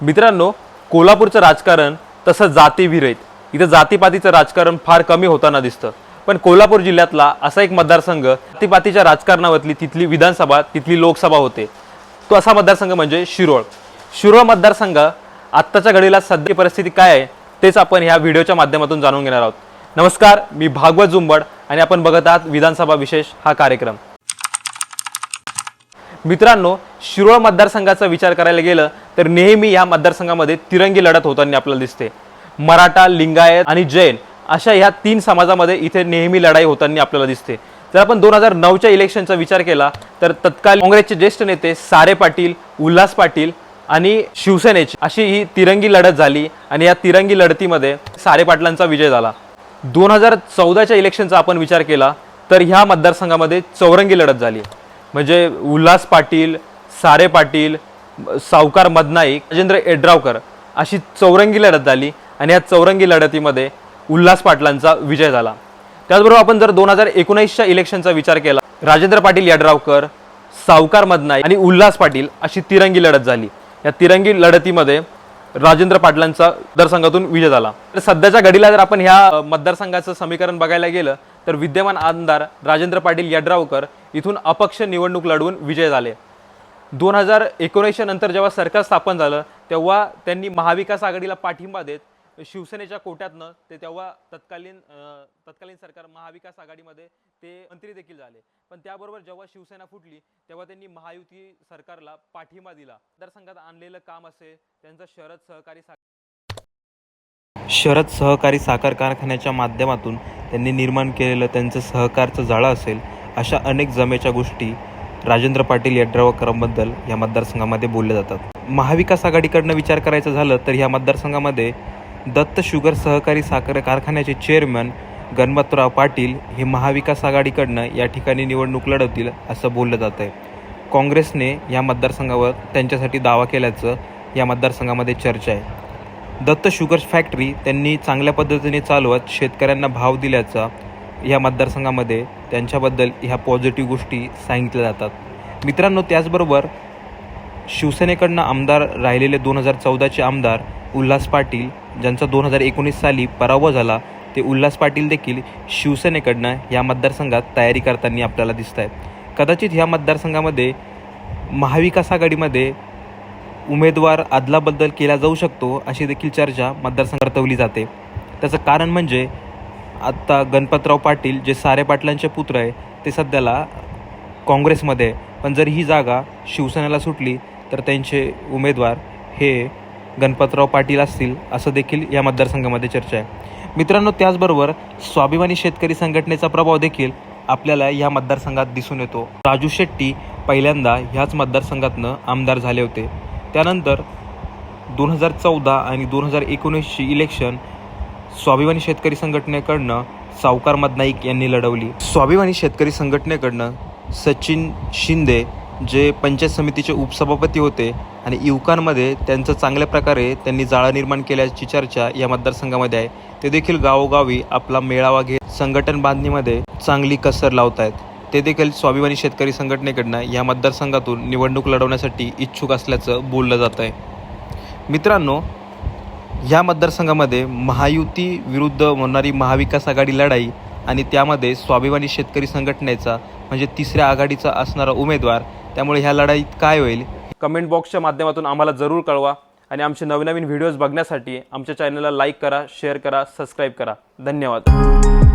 मित्रांनो कोल्हापूरचं राजकारण तसं जातीविरहित. इथं जातीपातीचं राजकारण फार कमी होताना दिसतं. पण कोल्हापूर जिल्ह्यातला असा एक मतदारसंघ जातीपातीच्या राजकारणावरली तिथली विधानसभा तिथली लोकसभा होते. तो असा मतदारसंघ म्हणजे शिरोळ. शिरोळ मतदारसंघ आत्ताच्या घडीला सध्या परिस्थिती काय आहे तेच आपण ह्या व्हिडिओच्या माध्यमातून जाणून घेणार आहोत. नमस्कार मी भागवत जुंबड आणि आपण बघत आहात विधानसभा विशेष हा कार्यक्रम. मित्रांनो शिरोळ मतदारसंघाचा विचार करायला गेलं तर नेहमी या मतदारसंघामध्ये तिरंगी लढत होताना आपल्याला दिसते. मराठा लिंगायत आणि जैन अशा ह्या तीन समाजामध्ये इथे नेहमी लढाई होताना आपल्याला दिसते. जर आपण दोन हजार नऊच्या इलेक्शनचा विचार केला तर तत्काल काँग्रेसचे ज्येष्ठ नेते सारे पाटील उल्हास पाटील आणि शिवसेनेची अशी ही तिरंगी लढत झाली आणि या तिरंगी लढतीमध्ये सारे पाटलांचा विजय झाला. दोन हजार चौदाच्या इलेक्शनचा आपण विचार केला तर ह्या मतदारसंघामध्ये चौरंगी लढत झाली. म्हणजे उल्हास पाटील सारे पाटील सावकार मदनाईक राजेंद्र एड्रावकर अशी चौरंगी लढत झाली आणि या चौरंगी लढतीमध्ये उल्हास पाटलांचा विजय झाला. त्याचबरोबर आपण जर दोन हजार एकोणीसच्या इलेक्शनचा विचार केला राजेंद्र पाटील यड्रावकर सावकार मदनाई आणि उल्हास पाटील अशी तिरंगी लढत झाली. या तिरंगी लढतीमध्ये राजेंद्र पाटलांचा मतदारसंघातून विजय झाला. तर सध्याच्या घडीला जर आपण ह्या मतदारसंघाचं समीकरण बघायला गेलं तर विद्यमान आमदार राजेंद्र पाटील यड्रावकर इथून अपक्ष निवडणूक लढवून विजय झाले. दोन हजार एकोणीसच्या नंतर जेव्हा सरकार स्थापन झालं तेव्हा त्यांनी महाविकास आघाडीला पाठिंबा देत शिवसेनेच्या कोट्यातनं ते तेव्हा तत्कालीन तत्कालीन सरकार महाविकास आघाडीमध्ये ते मंत्री देखील झाले. पण त्याबरोबर जेव्हा शिवसेना फुटली तेव्हा त्यांनी महायुती सरकारला पाठिंबा दिला. मतदारसंघात आणलेलं काम असेल त्यांचं शरद सहकारी सा- शरद सहकारी साखर कारखान्याच्या माध्यमातून त्यांनी निर्माण केलेलं त्यांचं सहकारचं जाळं असेल अशा अनेक जमेच्या गोष्टी राजेंद्र पाटील यड्रावकरांबद्दल या मतदारसंघामध्ये बोलल्या जातात. महाविकास आघाडीकडनं विचार करायचं झालं तर ह्या मतदारसंघामध्ये दत्त शुगर सहकारी साखर कारखान्याचे चेअरमन गणपतराव पाटील हे महाविकास आघाडीकडनं या ठिकाणी निवडणूक लढवतील असं बोललं जात आहे. काँग्रेसने या मतदारसंघावर त्यांच्यासाठी दावा केल्याचं या मतदारसंघामध्ये चर्चा आहे. दत्त शुगर फॅक्टरी त्यांनी चांगल्या पद्धतीने चालवत शेतकऱ्यांना भाव दिल्याचा या मतदारसंघामध्ये त्यांच्याबद्दल ह्या पॉझिटिव्ह गोष्टी सांगितल्या जातात. मित्रांनो त्याचबरोबर शिवसेनेकडनं आमदार राहिलेले दोन हजार चौदाचे आमदार उल्हास पाटील ज्यांचा दोन हजार एकोणीस साली पराभव झाला ते उल्हास पाटील देखील शिवसेनेकडनं या मतदारसंघात तयारी करताना आपल्याला दिसत आहेत कदाचित ह्या मतदारसंघामध्ये महाविकास आघाडीमध्ये उमेदवार अदलाबद्दल केला जाऊ शकतो अशी देखील चर्चा मतदारसंघ वर्तवली जाते. त्याचं कारण म्हणजे आत्ता गणपतराव पाटील जे सारे पाटलांचे पुत्र आहे ते सध्याला काँग्रेसमध्ये आहे. पण जर ही जागा शिवसेनेला सुटली तर त्यांचे उमेदवार हे गणपतराव पाटील असतील असं देखील या मतदारसंघामध्ये चर्चा आहे. मित्रांनो त्याचबरोबर स्वाभिमानी शेतकरी संघटनेचा प्रभाव देखील आपल्याला या मतदारसंघात दिसून येतो. राजू शेट्टी पहिल्यांदा ह्याच मतदारसंघातनं आमदार झाले होते. त्यानंतर दोन हजार चौदा आणि दोन हजार एकोणीसची इलेक्शन स्वाभिमानी शेतकरी संघटनेकडनं सावकार मदनाईक यांनी लढवली. स्वाभिमानी शेतकरी संघटनेकडनं सचिन शिंदे जे पंचायत समितीचे उपसभापती होते आणि युवकांमध्ये त्यांचं चांगल्या प्रकारे त्यांनी जाळं निर्माण केल्याची चर्चा या मतदारसंघामध्ये आहे. ते देखील गावोगावी आपला मेळावा घेत संघटन बांधणीमध्ये चांगली कसर लावत आहेत ते देखील स्वाभिमानी शेतकरी संघटनेकडनं या मतदारसंघातून निवडणूक लढवण्यासाठी इच्छुक असल्याचं बोललं जात आहे. मित्रांनो ह्या मतदारसंघामध्ये महायुती विरुद्ध होणारी महाविकास आघाडी लढाई आणि त्यामध्ये स्वाभिमानी शेतकरी संघटनेचा म्हणजे तिसऱ्या आघाडीचा असणारा उमेदवार त्यामुळे ह्या लढाईत काय होईल? कमेंट बॉक्सच्या माध्यमातून आम्हाला जरूर कळवा आणि आमचे नवनवीन व्हिडिओज बघण्यासाठी आमच्या चॅनलला लाईक करा शेअर करा सबस्क्राईब करा. धन्यवाद.